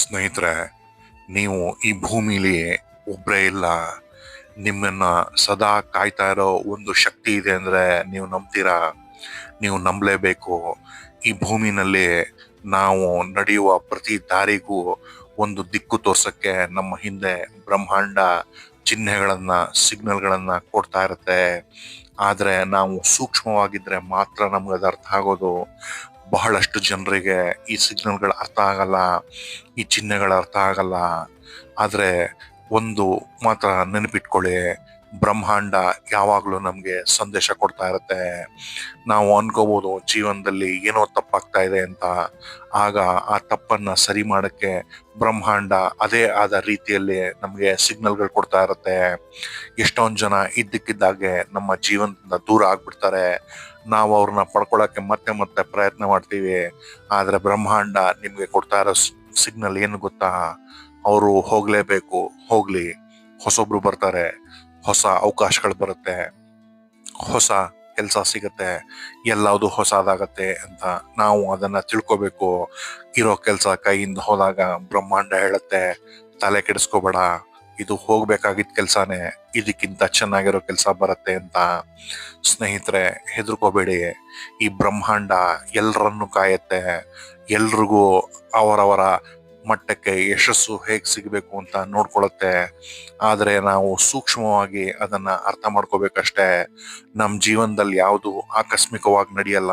ಸ್ನೇಹಿತರೆ, ನೀವು ಈ ಭೂಮಿಲಿ ಒಬ್ಬರೇ ಇಲ್ಲ. ನಿಮ್ಮನ್ನ ಸದಾ ಕಾಯ್ತಾ ಇರೋ ಒಂದು ಶಕ್ತಿ ಇದೆ ಅಂದ್ರೆ ನೀವು ನಂಬ್ತೀರಾ? ನೀವು ನಂಬಲೇಬೇಕು. ಈ ಭೂಮಿನಲ್ಲಿ ನಾವು ನಡೆಯುವ ಪ್ರತಿ ದಾರಿಗೂ ಒಂದು ದಿಕ್ಕು ತೋರ್ಸಕ್ಕೆ ನಮ್ಮ ಹಿಂದೆ ಬ್ರಹ್ಮಾಂಡ ಚಿಹ್ನೆಗಳನ್ನು, ಸಿಗ್ನಲ್ಗಳನ್ನು ಕೊಡ್ತಾ ಇರುತ್ತೆ. ಆದರೆ ನಾವು ಸೂಕ್ಷ್ಮವಾಗಿದ್ದರೆ ಮಾತ್ರ ನಮ್ಗೆ ಅದು ಅರ್ಥ ಆಗೋದು. ಬಹಳಷ್ಟು ಜನರಿಗೆ ಈ ಸಿಗ್ನಲ್ಗಳು ಅರ್ಥ ಆಗಲ್ಲ ಈ ಚಿಹ್ನೆಗಳ ಅರ್ಥ ಆಗಲ್ಲ. ಆದರೆ ಒಂದು ಮಾತ್ರ ನೆನಪಿಟ್ಕೊಳ್ಳಿ ಬ್ರಹ್ಮಾಂಡ ಯಾವಾಗಲೂ ನಮಗೆ ಸಂದೇಶ ಕೊಡ್ತಾ ಇರುತ್ತೆ. ನಾವು ಅನ್ಕೋಬಹುದು ಜೀವನದಲ್ಲಿ ಏನೋ ತಪ್ಪಾಗ್ತಾ ಇದೆ ಅಂತ. ಆಗ ಆ ತಪ್ಪನ್ನ ಸರಿ ಮಾಡೋಕ್ಕೆ ಬ್ರಹ್ಮಾಂಡ ಅದೇ ಆದ ರೀತಿಯಲ್ಲಿ ನಮಗೆ ಸಿಗ್ನಲ್ಗಳು ಕೊಡ್ತಾ ಇರುತ್ತೆ. ಎಷ್ಟೊಂದು ಜನ ಇದ್ದಕ್ಕಿದ್ದಾಗೆ ನಮ್ಮ ಜೀವನದಿಂದ ದೂರ ಆಗ್ಬಿಡ್ತಾರೆ. ನಾವು ಅವ್ರನ್ನ ಪಡ್ಕೊಳ್ಳೋಕ್ಕೆ ಮತ್ತೆ ಮತ್ತೆ ಪ್ರಯತ್ನ ಮಾಡ್ತೀವಿ. ಆದರೆ ಬ್ರಹ್ಮಾಂಡ ನಿಮಗೆ ಕೊಡ್ತಾ ಇರೋ ಸಿಗ್ನಲ್ ಏನು ಗೊತ್ತಾ? ಅವರು ಹೋಗಲೇಬೇಕು, ಹೋಗಲಿ. ಹೊಸೊಬ್ರು ಬರ್ತಾರೆ. ಹೊಸ ಅವಕಾಶಗಳು ಬರುತ್ತೆ, ಹೊಸ ಕೆಲಸ ಸಿಗುತ್ತೆ, ಎಲ್ಲವುದು ಹೊಸದಾಗತ್ತೆ ಅಂತ ನಾವು ಅದನ್ನ ತಿಳ್ಕೊಬೇಕು. ಇರೋ ಕೆಲಸ ಕೈಯಿಂದ ಹೋದಾಗ ಬ್ರಹ್ಮಾಂಡ ಹೇಳುತ್ತೆ, ತಲೆ ಕೆಡಿಸ್ಕೋಬೇಡ, ಇದು ಹೋಗ್ಬೇಕಾಗಿದ್ದ ಕೆಲಸನೇ, ಇದಕ್ಕಿಂತ ಚೆನ್ನಾಗಿರೋ ಕೆಲಸ ಬರುತ್ತೆ ಅಂತ ಸ್ನೇಹಿತರೆ, ಹೆದರ್ಕೋಬೇಡಿ. ಈ ಬ್ರಹ್ಮಾಂಡ ಎಲ್ಲರನ್ನು ಕಾಯುತ್ತೆ, ಎಲ್ರಿಗೂ ಅವರವರ ಮಟ್ಟಕ್ಕೆ ಯಶಸ್ಸು ಹೇಗೆ ಸಿಗಬೇಕು ಅಂತ ನೋಡ್ಕೊಳತ್ತೆ ಆದರೆ ನಾವು ಸೂಕ್ಷ್ಮವಾಗಿ ಅದನ್ನು ಅರ್ಥ ಮಾಡ್ಕೋಬೇಕಷ್ಟೇ. ನಮ್ಮ ಜೀವನದಲ್ಲಿ ಯಾವುದು ಆಕಸ್ಮಿಕವಾಗಿ ನಡೆಯಲ್ಲ.